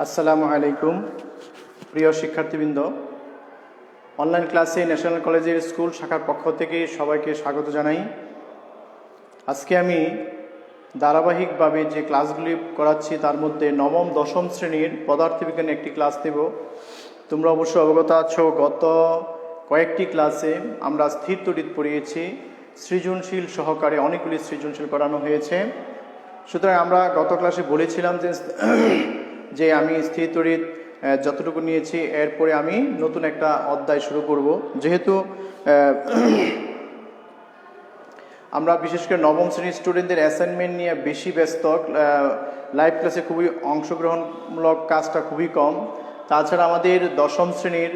আসসালামু আলাইকুম, প্রিয় শিক্ষার্থীবৃন্দ। অনলাইন ক্লাসে ন্যাশনাল কলেজের স্কুল শাখার পক্ষ থেকে সবাইকে স্বাগত জানাই। আজকে আমি ধারাবাহিকভাবে যে ক্লাসগুলি করাচ্ছি তার মধ্যে নবম, দশম শ্রেণির পদার্থবিজ্ঞানের একটি ক্লাস দেব তোমরা অবশ্য অবগত আছো, গত কয়েকটি ক্লাসে আমরা স্থির তড়িৎ পড়িয়েছি। সৃজনশীল সহকারে অনেকগুলি সৃজনশীল করানো হয়েছে। সুতরাং আমরা গত ক্লাসে বলেছিলাম যে যে আমি স্থির তড়িৎ যতটুকু নিয়েছি, এরপরে আমি নতুন একটা অধ্যায় শুরু করব। যেহেতু আমরা বিশেষ করে নবম শ্রেণির স্টুডেন্টদের অ্যাসাইনমেন্ট নিয়ে বেশি ব্যস্ত লাইভ ক্লাসে খুবই অংশগ্রহণমূলক কাজটা খুবই কম। তাছাড়া আমাদের দশম শ্রেণির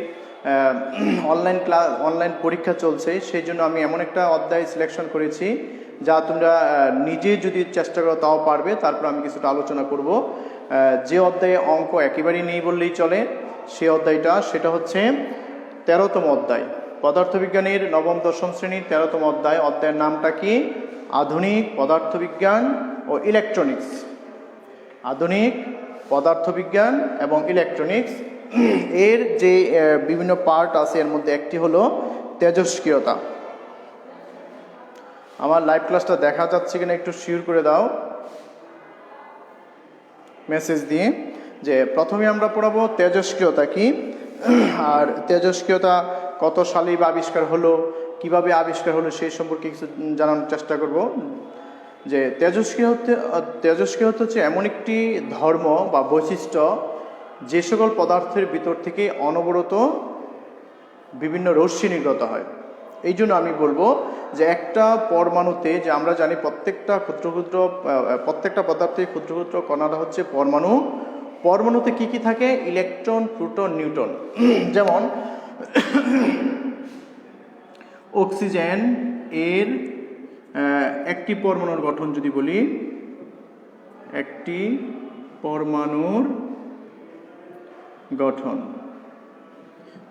অনলাইন ক্লাস অনলাইন পরীক্ষা চলছে, সেই জন্য আমি এমন একটা অধ্যায় সিলেকশন করেছি, যা তোমরা নিজে যদি চেষ্টা করো তাও পারবে, তারপর আমি কিছুটা আলোচনা করব। যে অধ্যায়ে অঙ্ক একেবারেই নেই বললেই চলে, সে অধ্যায়টা, সেটা হচ্ছে তেরোতম অধ্যায়। পদার্থবিজ্ঞানের নবম, দশম শ্রেণির তেরোতম অধ্যায়। অধ্যায়ের নামটা কি? আধুনিক পদার্থবিজ্ঞান ও ইলেকট্রনিক্স আধুনিক পদার্থবিজ্ঞান এবং ইলেকট্রনিক্স এর যে বিভিন্ন পার্ট আছে, এর মধ্যে একটি হলো তেজস্ক্রিয়তা। আমার লাইভ ক্লাসটা দেখা যাচ্ছে কিনা একটু শিওর করে দাও। মেসেজ দিয়ে যে প্রথমে আমরা পড়াবো তেজস্ক্রিয়তা কি? আর তেজস্ক্রিয়তা কত সালেই বা আবিষ্কার হলো? কীভাবে আবিষ্কার হলো সেই সম্পর্কে কিছু জানানোর চেষ্টা করব। যে তেজস্ক্রিয় হতে তেজস্ক্রিয় হচ্ছে এমন একটি ধর্ম বা বৈশিষ্ট্য যে সকল পদার্থের ভিতর থেকে অনবরত বিভিন্ন রশ্মি নির্গত হয়। এই জন্য আমি বলব যে একটা পরমাণুতে যে আমরা জানি প্রত্যেকটা ক্ষুদ্র ক্ষুদ্র প্রত্যেকটা পদার্থে ক্ষুদ্র ক্ষুদ্র কণাটা হচ্ছে পরমাণু। পরমাণুতে কি কি থাকে? ইলেকট্রন, প্রোটন নিউটন যেমন অক্সিজেন এর একটি পরমাণুর গঠন যদি বলি, একটি পরমাণুর গঠন।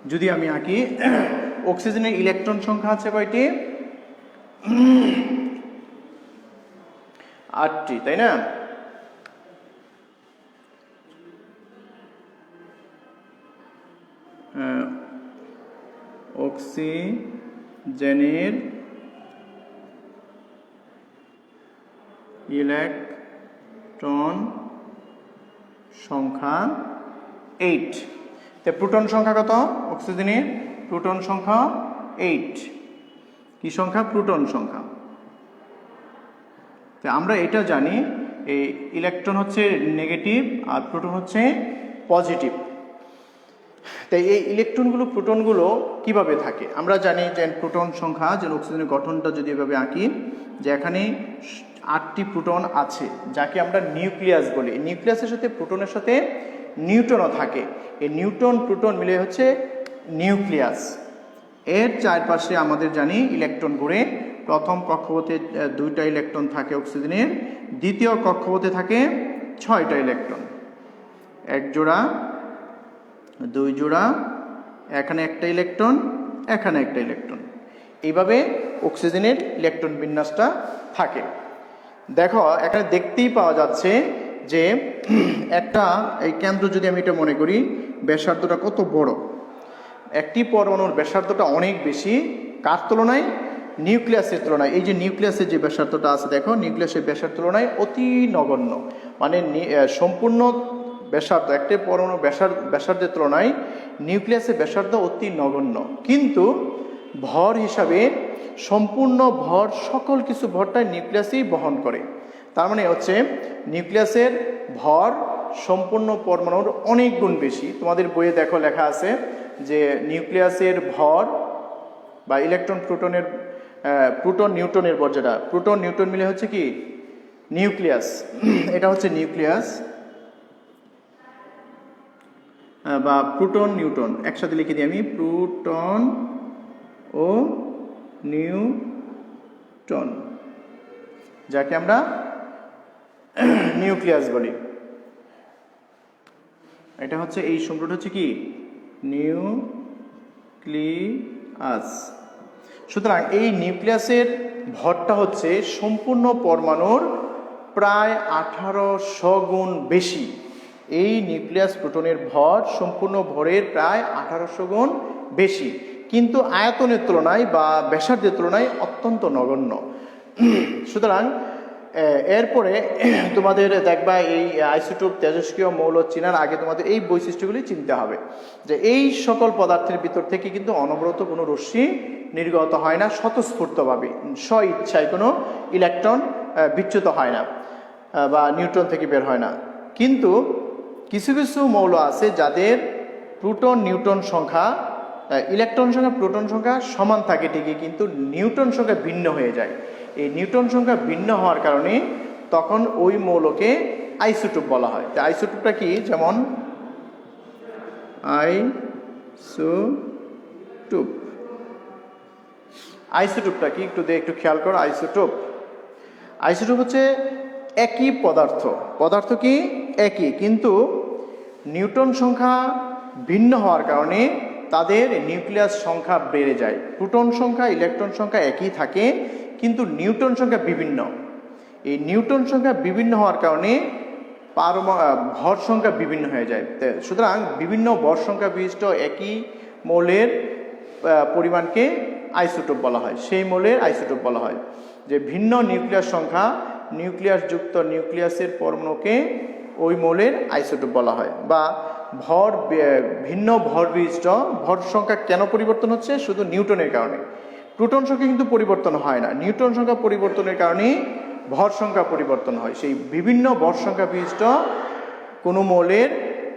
যদি আমি আঁকি, অক্সিজেনের ইলেকট্রন সংখ্যা আছে কয়টি? আটটি, তাই না? অক্সিজেনের ইলেকট্রন সংখ্যা এইট তো প্রোটন সংখ্যা কত? অক্সিজেনের প্রোটন সংখ্যা এইট কি সংখ্যা? প্রোটন সংখ্যা। তো আমরা এটা জানি, এই ইলেকট্রন হচ্ছে নেগেটিভ আর প্রোটন হচ্ছে পজিটিভ। তাই এই ইলেকট্রনগুলো, প্রোটনগুলো কীভাবে থাকে? আমরা জানি যে প্রোটন সংখ্যা, যে অক্সিজেনের গঠনটা যদি এভাবে আঁকি, যে এখানে আটটি প্রোটন আছে, যাকে আমরা নিউক্লিয়াস বলি। নিউক্লিয়াসের সাথে প্রোটনের সাথে নিউটনও থাকে। এই নিউটন প্রোটন মিলে হচ্ছে নিউক্লিয়াস। এর চারপাশে আমাদের জানি ইলেকট্রন ঘুরে প্রথম কক্ষপথে দুইটা ইলেকট্রন থাকে অক্সিজেনের, দ্বিতীয় কক্ষপথে থাকে ছয়টা ইলেকট্রন। এক জোড়া, দুই জোড়া, এখানে একটা ইলেকট্রন, এখানে একটা ইলেকট্রন। এইভাবে অক্সিজেনের ইলেকট্রন বিন্যাসটা থাকে। দেখো, এখানে দেখতেই পাওয়া যাচ্ছে যে, একটা এই কেন্দ্র যদি আমি এটা মনে করি, ব্যাসার্ধটা কত বড়? একটি পরমাণুর ব্যাসার্ধটা অনেক বেশি, কার তুলনায়? নিউক্লিয়াসের তুলনায়। এই যে নিউক্লিয়াসের যে ব্যাসার্ধটা আছে, দেখো, নিউক্লিয়াসের ব্যাসার তুলনায় অতি নগণ্য। মানে সম্পূর্ণ ব্যাসার্ধ, একটি পরমাণু ব্যাসার, ব্যাসার্ধের তুলনায় নিউক্লিয়াসের ব্যাসার্ধ অতি নগণ্য। কিন্তু ভর হিসাবে সম্পূর্ণ ভর, সকল কিছু ভরটাই নিউক্লিয়াসই বহন করে। তার মানে হচ্ছে, নিউক্লিয়াসের ভর সম্পূর্ণ পরমাণুর অনেক গুণ বেশি। তোমাদের বইয়ে দেখো লেখা আছে যে নিউক্লিয়াসের ভর বা ইলেকট্রন প্রোটনের প্রোটন নিউটনের ভর যেটা, প্রোটন নিউটন মিলে হচ্ছে কি? নিউক্লিয়াস। এটা হচ্ছে নিউক্লিয়াস। বা প্রোটন নিউটন। একসাথে লিখে দিই আমি। প্রোটন ও নিউটন, যাকে আমরা নিউক্লিয়াস বলি। এটা হচ্ছে, এই সম্পর্কটা হচ্ছে কি? নিউক্লিয়াস। সুতরাং এই নিউক্লিয়াসের ভরটা হচ্ছে সম্পূর্ণ পরমাণুর প্রায় আঠারোশো গুণ বেশি। এই নিউক্লিয়াস প্রোটনের ভর সম্পূর্ণ ভরের প্রায় আঠারোশো গুণ বেশি। কিন্তু আয়তনের তুলনায় বা ব্যাসার্ধের তুলনায় অত্যন্ত নগণ্য। সুতরাং এরপরে তোমাদের দেখবা এই আইসোটোপ তেজস্ক্রিয় মৌল চিনার আগে তোমাদের এই বৈশিষ্ট্যগুলি চিনতে হবে। যে এই সকল পদার্থের ভিতর থেকে কিন্তু অনবরত কোনো রশ্মি নির্গত হয় না, স্বতঃস্ফূর্তভাবে। স্ব ইচ্ছায় কোনো ইলেকট্রন বিচ্যুত হয় না বা নিউট্রন থেকে বের হয় না। কিন্তু কিছু কিছু মৌল আছে যাদের প্রোটন, নিউট্রন সংখ্যা ইলেকট্রন সংখ্যা, প্রোটন সংখ্যা সমান থাকে ঠিকই, কিন্তু নিউট্রন সংখ্যা ভিন্ন হয়ে যায়। এই নিউট্রন সংখ্যা ভিন্ন হওয়ার কারণে তখন ওই মৌলকে আইসোটোপ বলা হয়। তো আইসোটোপটা কি? যেমন আই আইসোটোপ। আইসোটোপটা কি? একটু একটু খেয়াল করো, আইসোটোপ। আইসোটোপ হচ্ছে একই পদার্থ। পদার্থ কি? একই। কিন্তু নিউটন সংখ্যা ভিন্ন হওয়ার কারণে তাদের নিউক্লিয়াস সংখ্যা বেড়ে যায়। প্রোটন সংখ্যা, ইলেকট্রন সংখ্যা একই থাকে। কিন্তু নিউটন সংখ্যা বিভিন্ন। এই নিউটন সংখ্যা বিভিন্ন হওয়ার কারণে ভর সংখ্যা বিভিন্ন হয়ে যায়। সুতরাং বিভিন্ন ভর সংখ্যা বিশিষ্ট একই মৌলের পরিমাণকে আইসোটোপ বলা হয়। সেই মৌলের আইসোটোপ বলা হয়। যে ভিন্ন নিউক্লিয়াস সংখ্যা নিউক্লিয়াস যুক্ত নিউক্লিয়াসের পরমাণুকে ওই মৌলের আইসোটোপ বলা হয়। বা ভর ভিন্ন ভর বিশিষ্ট, ভর সংখ্যা কেন পরিবর্তন হচ্ছে? শুধু নিউটনের কারণে। প্রোটন সংখ্যা কিন্তু পরিবর্তন হয় না। নিউটন সংখ্যা পরিবর্তনের কারণে ভর সংখ্যা পরিবর্তন হয়। সেই বিভিন্ন ভর সংখ্যা বিশিষ্ট কোনো মৌলের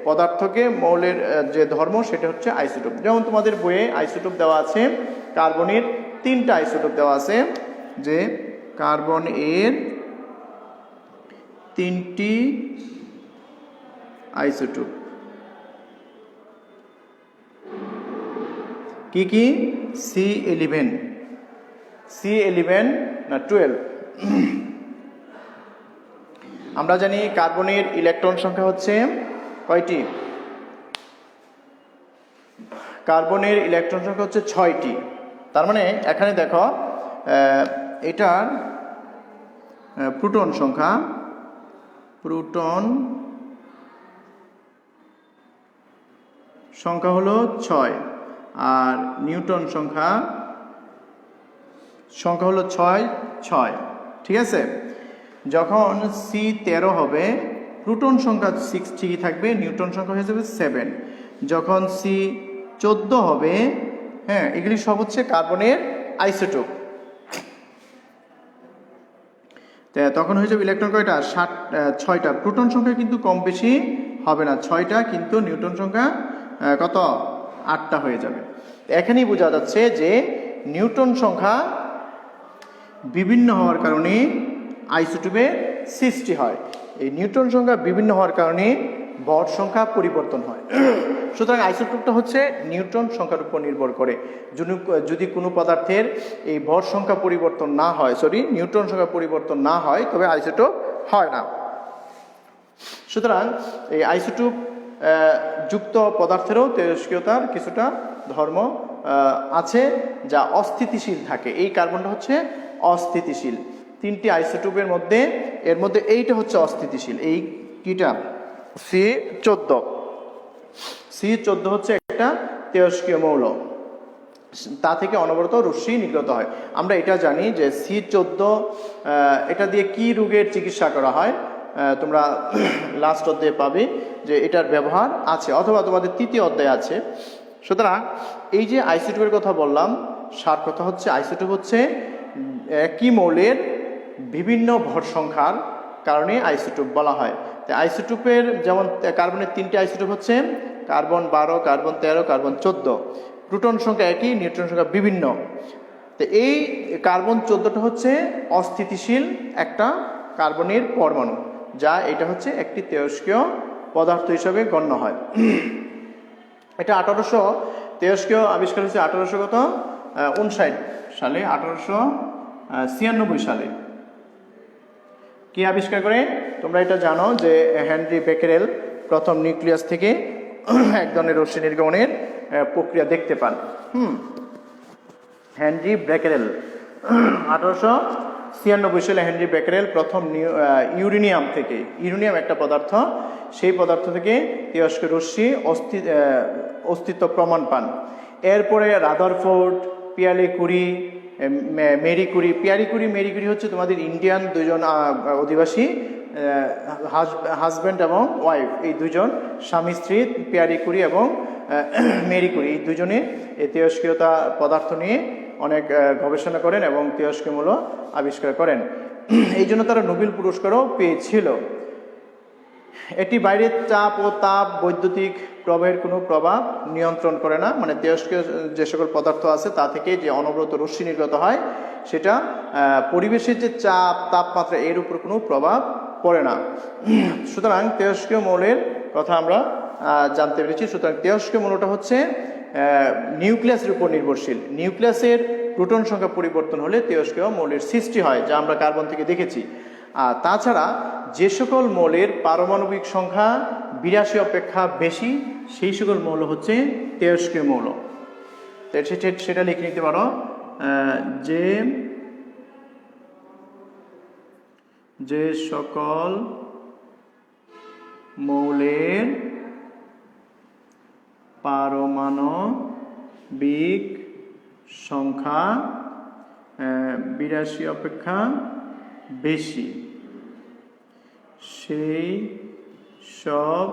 পদার্থকে, মৌলের যে ধর্ম সেটা হচ্ছে আইসোটোপ। যেমন তোমাদের বইয়ে আইসোটোপ দেওয়া আছে, কার্বনের তিনটা আইসোটোপ দেওয়া আছে, যে কার্বন এর তিনটি আইসোটোপ। কি কি? সি ইলেভেন সি ইলেভেন না টুয়েলভ আমরা জানি কার্বনের ইলেকট্রন সংখ্যা হচ্ছে কয়টি? কার্বনের ইলেকট্রন সংখ্যা হচ্ছে ছয়টি। তার মানে এখানে দেখো এটার প্রোটন সংখ্যা প্রোটন সংখ্যা হলো ছয়। আর নিউটন সংখ্যা সংখ্যা হলো ছয় ছয়। ঠিক আছে? যখন সি তেরো হবে, প্রোটন সংখ্যা সিক্স ঠিকই থাকবে নিউটন সংখ্যা হয়ে যাবে সেভেন যখন সি চোদ্দ হবে হ্যাঁ এগুলি সব হচ্ছে কার্বনের আইসোটোপ তখন হয়ে যাবে ইলেকট্রন কয়টা? ষাট ছয়টা। প্রোটন সংখ্যা কিন্তু কম বেশি হবে না। ছয়টা কিন্তু নিউটন সংখ্যা কত? আটটা হয়ে যাবে। এখানেই বোঝা যাচ্ছে যে নিউটন সংখ্যা বিভিন্ন হওয়ার কারণে আইসোটোপের সৃষ্টি হয়। এই নিউট্রন সংখ্যা বিভিন্ন হওয়ার কারণে ভর সংখ্যা পরিবর্তন হয়। সুতরাং আইসোটোপটা হচ্ছে নিউট্রন সংখ্যার উপর নির্ভর করে। যদি- কোনো পদার্থের এই ভর সংখ্যা পরিবর্তন না হয় সরি নিউট্রন সংখ্যা পরিবর্তন না হয়, তবে আইসোটোপ হয় না। সুতরাং এই আইসোটোপ যুক্ত পদার্থেরও তেজস্ক্রিয়তার কিছুটা ধর্ম আছে যা অস্থিতিশীল থাকে। এই কার্বনটা হচ্ছে অস্থিতিশীল। তিনটি আইসোটোপের মধ্যে, এর মধ্যে এইটা হচ্ছে অস্থিতিশীল। এই কিটা? সি চোদ্দ। সি চোদ্দ হচ্ছে একটা তেজস্ক্রিয় মৌল। তা থেকে অনবরত রশ্মি নির্গত হয়। আমরা এটা জানি যে সি চোদ্দ এটা দিয়ে কি রোগের চিকিৎসা করা হয় তোমরা লাস্ট অধ্যায়ে পাবে যে এটার ব্যবহার আছে, অথবা তোমাদের তৃতীয় অধ্যায় আছে। সুতরাং এই যে আইসোটোপের কথা বললাম, সার কথা হচ্ছে আইসোটোপ হচ্ছে একই মৌলের বিভিন্ন ভর সংখ্যার কারণে আইসোটোপ বলা হয়। তো আইসোটোপের যেমন কার্বনের তিনটি আইসোটোপ হচ্ছে কার্বন বারো, কার্বন তেরো, কার্বন চোদ্দ। প্রোটন সংখ্যা একই, নিউট্রন সংখ্যা বিভিন্ন। তো এই কার্বন চোদ্দটা হচ্ছে অস্থিতিশীল একটা কার্বনের পরমাণু, যা এটা হচ্ছে একটি তেজস্ক্রিয় পদার্থ হিসাবে গণ্য হয়। এটা আঠারোশো তেজস্ক্রিয় আবিষ্কার হয়েছে আঠারোশো কত? উনষাট সালে আঠারোশো ছিয়ানব্বই সালে। কি আবিষ্কার করে? তোমরা এটা জানো যে হেনরি বেকেরেল প্রথম নিউক্লিয়াস থেকে এক ধরনের রশ্মি নির্গমনের প্রক্রিয়া দেখতে পান। হুম। হেনরি ব্রেকেরেল আঠারোশো ছিয়ানব্বই সালে হেনরি বেকারেল প্রথম ইউরেনিয়াম থেকে, ইউরেনিয়াম একটা পদার্থ, সেই পদার্থ থেকে তেজস্ক্র রশ্মি অস্তি অস্তিত্ব প্রমাণ পান। এরপরে Rutherford Pierre Curie Marie Curie, Pierre Curie, Marie Curie হচ্ছে তোমাদের ইন্ডিয়ান দুজন অধিবাসী হাজব্যান্ড এবং ওয়াইফ। এই দুজন, স্বামী, স্ত্রী, পিয়ারি কুরি এবং মেরি কুরি। এই দুজনে এই তেজস্ক্রিয়তা পদার্থ নিয়ে অনেক গবেষণা করেন এবং তেজস্ক্রিয়মূল্য আবিষ্কার করেন। এই জন্য তারা নোবেল পুরস্কারও পেয়েছিল। এটি বাইরের চাপ ও তাপ বৈদ্যুতিক প্রবাহের কোনো প্রভাব নিয়ন্ত্রণ করে না। মানে তেজস্ক্রিয় যে সকল পদার্থ আছে তা থেকে যে অনবরত রশ্মি নির্গত হয়, সেটা পরিবেশের যে চাপ, তাপমাত্রা, এর উপর কোনো প্রভাব পড়ে না। সুতরাং তেজস্ক্রিয় মৌলের কথা আমরা জানতে পেরেছি। সুতরাং তেজস্ক্রিয় মৌলটা হচ্ছে নিউক্লিয়াসের উপর নির্ভরশীল। নিউক্লিয়াসের প্রোটন সংখ্যা পরিবর্তন হলে তেজস্ক্রিয় মৌলের সৃষ্টি হয়, যা আমরা কার্বন থেকে দেখেছি। আর তাছাড়া যে সকল মৌলের পারমাণবিক সংখ্যা বিরাশি অপেক্ষা বেশি, সেই সকল মৌল হচ্ছে তেজস্ক্রিয় মৌল। সেটা লিখে নিতে পারো। যে যে সকল মৌলের পারমাণবিক সংখ্যা বিরাশি অপেক্ষা বেশি। সেই সব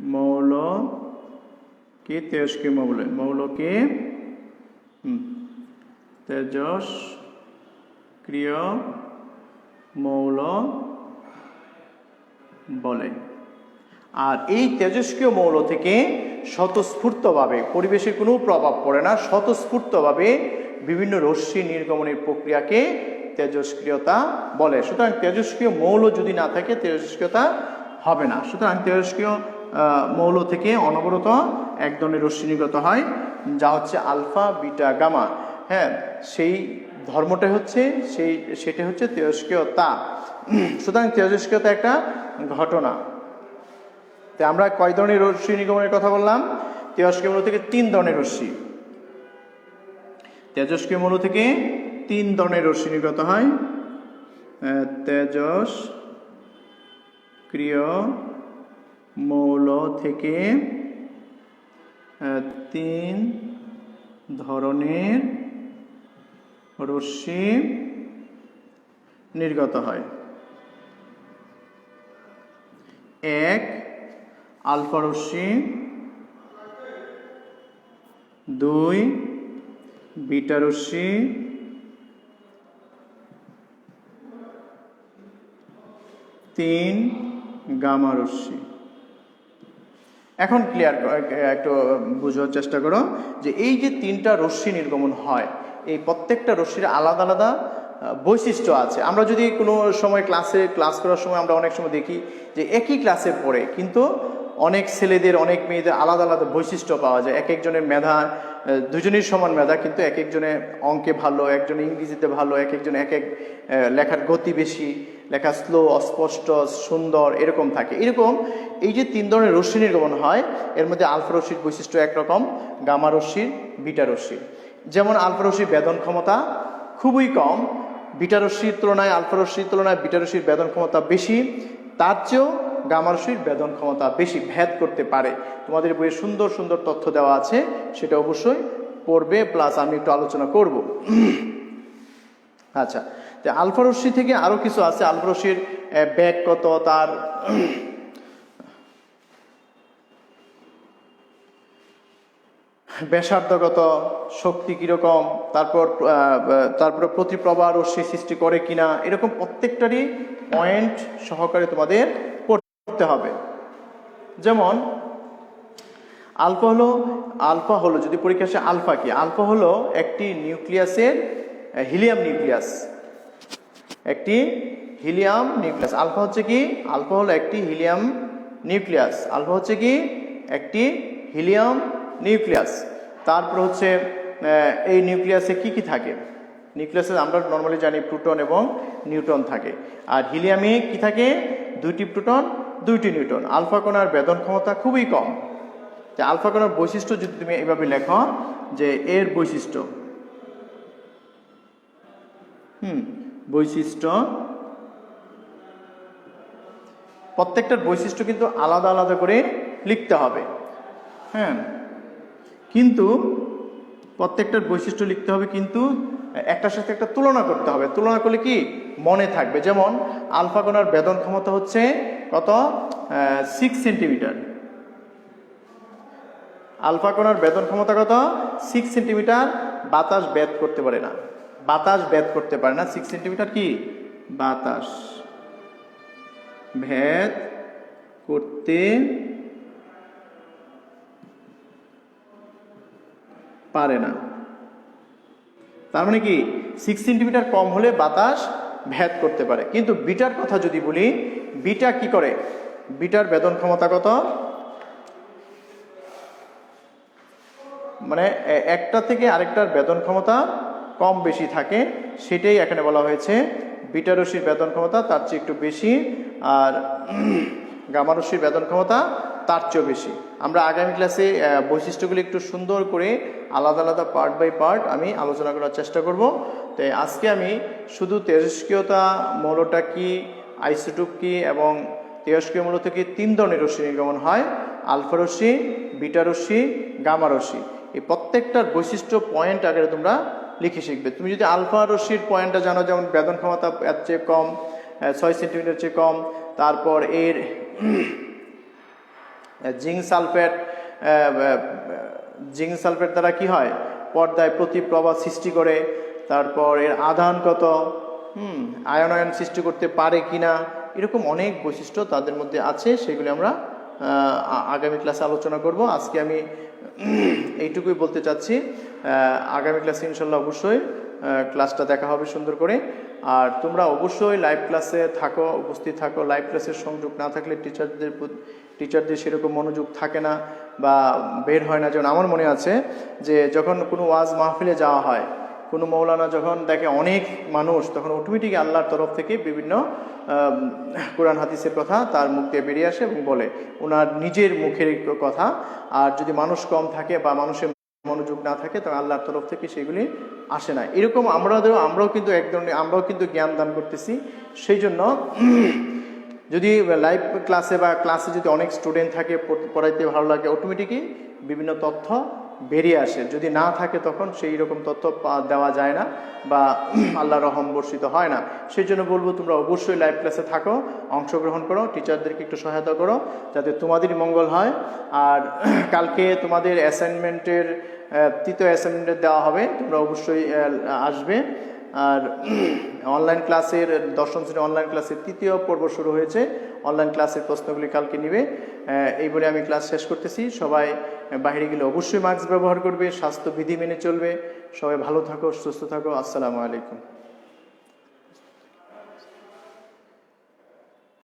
মৌল মৌলকে তেজস্ক্রিয় মৌল মৌলকে তেজস্ক্রিয় মৌল বলে। আর এই তেজস্ক্রিয় মৌল থেকে স্বতঃস্ফূর্তভাবে পরিবেশের কোনো প্রভাব পড়ে না, স্বতঃস্ফূর্তভাবে বিভিন্ন রশ্মি নির্গমনের প্রক্রিয়াকে তেজস্ক্রিয়তা বলে। সুতরাং তেজস্ক্রিয় মৌল যদি না থাকে, তেজস্ক্রিয়তা হবে না। সুতরাং তেজস্ক্রিয় মৌল থেকে অনবরত এক ধরনের রশ্মি হয়, যা হচ্ছে আলফা, বিটা, গামা। হ্যাঁ সেই ধর্মটা হচ্ছে, সেই, সেটা হচ্ছে তেজস্ক্রিয়তা। সুতরাং তেজস্ক্রিয়তা একটা ঘটনা। তো আমরা কয় ধরনের রশ্মি নিগমনের কথা বললাম? তেজস্ক্রিয় মৌল থেকে তিন ধরনের রশ্মি। তেজস্ক্রিয় মৌল থেকে তিন ধরনের রশ্মি নির্গত হয়। আহ, তেজস্ক্রিয় মৌল থেকে তিন ধরনের রশ্মি নির্গত হয়। এক আলফা রশ্মি। দুই বিটা রশ্মি। তিন গামা রশ্মি। এখন ক্লিয়ার একটু বোঝার চেষ্টা করো যে এই যে তিনটা রশ্মি নির্গমন হয়, এই প্রত্যেকটা রশ্মির আলাদা আলাদা বৈশিষ্ট্য আছে। আমরা যদি কোনো সময় ক্লাসে ক্লাস করার সময় আমরা অনেক সময় দেখি যে একই ক্লাসে পড়ে, কিন্তু অনেক ছেলেদের, অনেক মেয়েদের আলাদা আলাদা বৈশিষ্ট্য পাওয়া যায়। এক একজনের মেধা দুজনের সমান মেধা, কিন্তু এক একজনে অঙ্কে ভালো, একজন ইংরেজিতে ভালো, এক একজন এক এক লেখার গতি বেশি, লেখা স্লো অস্পষ্ট, সুন্দর, এরকম থাকে। এরকম এই যে তিন ধরনের রশ্মি নির্গমন হয়, এর মধ্যে আলফা রশ্মির বৈশিষ্ট্য একরকম, গামা রশ্মির, বিটা রশ্মির। যেমন আলফা রশ্মির বেদন ক্ষমতা খুবই কম, বিটা রশ্মির তুলনায়, আলফা রশ্মির তুলনায় বিটা রশ্মির বেদন ক্ষমতা বেশি, তার চেয়েও গামা রশ্মির বেদন ক্ষমতা বেশি ভেদ করতে পারে। তোমাদের বইয়ে সুন্দর সুন্দর তথ্য দেওয়া আছে, সেটা অবশ্যই পড়বে প্লাস আমি একটু আলোচনা করব। আচ্ছা তো আলফা রশ্মি থেকে আরও কিছু আছে। আলফা রশ্মির ব্যাগ কত, তার ব্যাসার্ধগত শক্তি কীরকম, তারপর তারপরে প্রতিপ্রভা রশ্মি সৃষ্টি করে কিনা, এরকম প্রত্যেকটারই পয়েন্ট সহকারে তোমাদের পড়তে হবে। যেমন, আলফা হলো আলফা হলো, যদি পরীক্ষা আসে আলফা কি? আলফা হলো একটি নিউক্লিয়াসের হিলিয়াম নিউক্লিয়াস। একটি হিলিয়াম নিউক্লিয়াস। আলফা হচ্ছে কি? আলফা হলো একটি হিলিয়াম নিউক্লিয়াস। আলফা হচ্ছে কি? একটি হিলিয়াম নিউক্লিয়াস। তারপর হচ্ছে এই নিউক্লিয়াসে কি কি থাকে? নিউক্লিয়াসে আমরা নর্মালি জানি প্রোটন এবং নিউট্রন থাকে। আর হিলিয়ামে কি থাকে? দুইটি প্রোটন দুইটি নিউটন, আলফা কণার বেদন ক্ষমতা খুবই কম। যে আলফা কণার বৈশিষ্ট্য যদি তুমি এভাবে লেখো যে এর বৈশিষ্ট্য। হুম, বৈশিষ্ট্য। প্রত্যেকটার বৈশিষ্ট্য কিন্তু আলাদা আলাদা করে লিখতে হবে। হ্যাঁ কিন্তু প্রত্যেকটার বৈশিষ্ট্য লিখতে হবে কিন্তু একটার সাথে একটা তুলনা করতে হবে। তুলনা করলে কি? মনে থাকবে। যেমন আলফা কণার বেদন ক্ষমতা হচ্ছে কত? সিক্স সেন্টিমিটার আলফা কণার বেদন ক্ষমতা কত? সিক্স সেন্টিমিটার বাতাস বেদ করতে পারে না। বাতাস বেদ করতে পারে না। সিক্স সেন্টিমিটার কি? বাতাস ভেদ করতে পারে না। তার মানে কি? সিক্স সেন্টিমিটার কম হলে বাতাস ভেদ করতে পারে। কিন্তু বিটার কথা যদি বলি বিটা কি করে? বিটার বেদন ক্ষমতা কত? মানে একটা থেকে আরেকটার বেদন ক্ষমতা কম বেশি থাকে, সেটাই এখানে বলা হয়েছে। বিটা রশ্মির বেদন ক্ষমতা তার চেয়ে একটু বেশি, আর গামা বেদন ক্ষমতা তার চেয়েও বেশি। আমরা আগামী ক্লাসে বৈশিষ্ট্যগুলি একটু সুন্দর করে আলাদা আলাদা পার্ট বাই পার্ট আমি আলোচনা করার চেষ্টা করব। তাই আজকে আমি শুধু তেজস্ক্রিয়তা মৌলটা কি আইসোটুপ কি এবং তেজস্ক্রিয় মূল থেকে তিন ধরনের রশ্মি নির্গমন হয়, আলফা রশ্মি, বিটা রশ্মি, গামা রশ্মি। এই প্রত্যেকটার বৈশিষ্ট্য পয়েন্ট আগে তোমরা লিখে শিখবে। তুমি যদি আলফা রশ্মির পয়েন্টটা জানো, যেমন বেদন ক্ষমতা এর চেয়ে কম ছয় সেন্টিমিটার চেয়ে কম, তারপর এর জিঙ্ক সালফেট জিঙ্ক সালফেট দ্বারা কি হয়? পর্দায় প্রতিপ্রবাহ সৃষ্টি করে, তারপর এর আধান কত? হুম, আয়নায়ন সৃষ্টি করতে পারে কিনা, এরকম অনেক বৈশিষ্ট্য তাদের মধ্যে আছে, সেগুলি আমরা আগামী ক্লাসে আলোচনা করব। আজকে আমি, এইটুকুই বলতে চাচ্ছি আগামী ক্লাসে ইনশাল্লাহ অবশ্যই ক্লাসটা দেখা হবে সুন্দর করে। আর তোমরা অবশ্যই লাইভ ক্লাসে থাকো, উপস্থিত থাকো। লাইভ ক্লাসের সংযোগ না থাকলে টিচারদের টিচারদের সেরকম মনোযোগ থাকে না বা বের হয় না। যেমন আমার মনে আছে যে যখন কোনো ওয়াজ মাহফিলে যাওয়া হয় কোনো মৌলানা যখন দেখে অনেক মানুষ, তখন অটোমেটিক আল্লাহর তরফ থেকে বিভিন্ন কোরআন হাদিসের কথা তার মুখ দিয়ে বেরিয়ে আসে এবং বলে। ওনার নিজের মুখের কথা। আর যদি মানুষ কম থাকে বা মানুষের মনোযোগ না থাকে, তখন আল্লাহর তরফ থেকে সেগুলি আসে না। এরকম আমরাও আমরাও কিন্তু এক ধরনের, আমরাও কিন্তু জ্ঞান দান করতেছি। সেই জন্য যদি লাইভ ক্লাসে বা ক্লাসে যদি অনেক স্টুডেন্ট থাকে পড়াইতে ভালো লাগে অটোমেটিকই বিভিন্ন তথ্য বেরিয়ে আসে। যদি না থাকে তখন সেই রকম তথ্য দেওয়া যায় না বা আল্লাহ রহম বর্ষিত হয় না। সেই জন্য বলব, তোমরা অবশ্যই লাইভ ক্লাসে থাকো, অংশগ্রহণ করো টিচারদেরকে একটু সহায়তা করো, যাতে তোমাদেরই মঙ্গল হয়। আর কালকে তোমাদের অ্যাসাইনমেন্টের তৃতীয় অ্যাসাইনমেন্ট দেওয়া হবে, তোমরা অবশ্যই আসবে। আর অনলাইন ক্লাসের দশম শ্রেণি অনলাইন ক্লাসের তৃতীয় পর্ব শুরু হয়েছে। অনলাইন ক্লাসের প্রশ্নগুলি কালকে নিবে। এই বলে আমি ক্লাস শেষ করতেছি। সবাই বাইরে গেলে অবশ্যই মাস্ক ব্যবহার করবে স্বাস্থ্যবিধি মেনে চলবে। সবাই ভালো থাকো, সুস্থ থাকো। আসসালামু আলাইকুম।